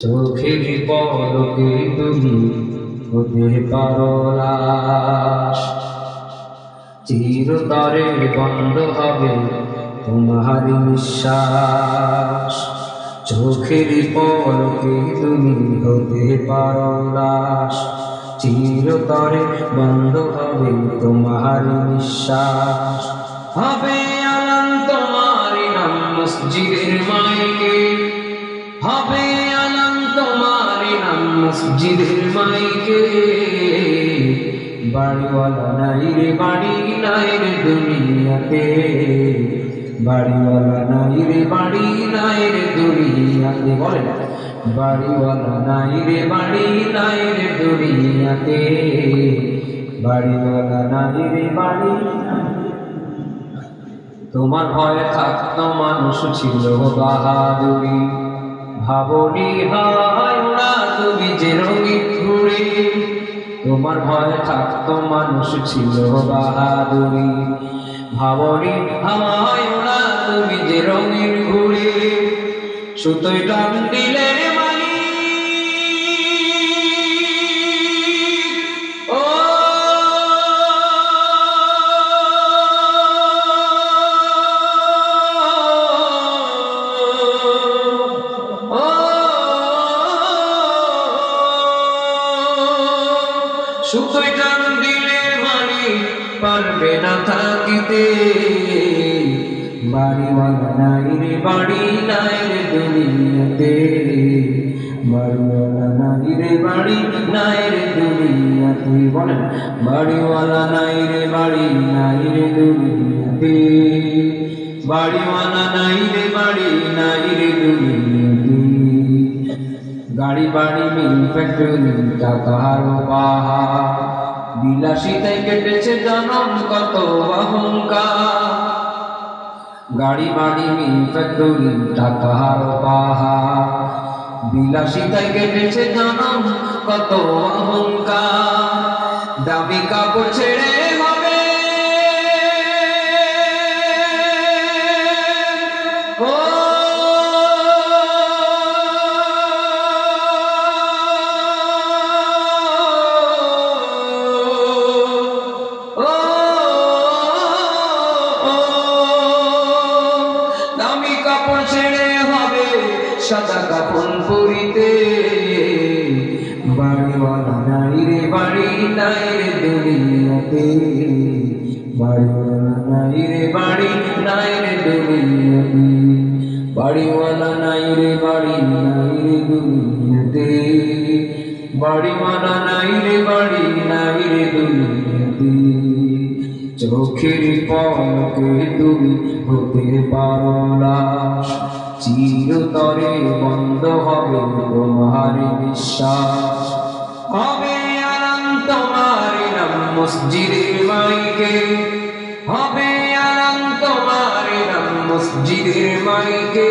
চোখের পলকে তুমি হতে পারো চিরতরে বন্ধ হবে তোমার নিঃশ্বাস। চোখের পলকে তুমি হতে পারো চিরতরে বন্ধ হবে তোমার নিঃশ্বাস। হবে আলাম তোমার নাম মসজিদের মাইকে। হবে মসজিদের মাইকে। বাড়িওয়ালা নাই রে, বাড়ি নাই রে দুনিয়াতে। বাড়িওয়ালা নাই রে, বাড়ি নাই রে দুনিয়াতে। বলেন, বাড়িওয়ালা নাই রে, বাড়ি নাই রে দুনিয়াতে। বাড়িওয়ালা নাই রে, বাড়ি তোমার ভয়ে থাকতো মানুষ ছিল বাহাদুরি। ভাবনি হায় তোমার ভয়ে থাকত, মানুষ ছিল বাহাদুরি। ভাবনি, আমায় ওরা তুমি যে রঙের ঘুরে সুতোয় টান দিলে সুতোয় টান দিলে মানি পারবে না থাকিতে। বাড়িওয়ালা নাই রে, বাড়ি নাই রে দুনিয়াতে। বাড়িওয়ালা নাই রে, বাড়ি নাই রে দুনিয়াতে। বলেন, বাড়িওয়ালা নাই রে, বাড়ি নাই রে দুনিয়াতে। বাড়িওয়ালা নাই রে, বাড়ি নাই রে দুনিয়াতে। গাড়ি বাড়ি মিল ফ্যাক্টরি টাকার পাহাড়। বিলাসিতায় কেটেছে জনম কত অহংকার। গাড়ি বাড়ি মিল ফ্যাক্টরি টাকার পাহাড়। বিলাসিতায় কেটেছে জনম কত অহংকার। দাবি কাপড় ছেড়ে সাদা কাপড় পরিতে। বাড়িওয়ালা নাই রে, বাড়ি নাই রে দুনিয়াতে। বাড়িওয়ালা নাই রে, বাড়ি নাই রে দুনিয়াতে। বাড়িওয়ালা নাই রে, বাড়ি নাই রে দুনিয়াতে। বাড়িওয়ালা নাই রে, বাড়ি নাই রে দুনিয়াতে। চোখের পলকে তুমি হতে পারো লাশ চিরতরে বন্ধ হবে তোমার বিশ্বাস হবে আরাম তোমার নাম মসজিদের মাইকে। হবে আরাম তোমার নাম মসজিদের মাইকে।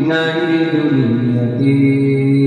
নাই দুনিয়াতে।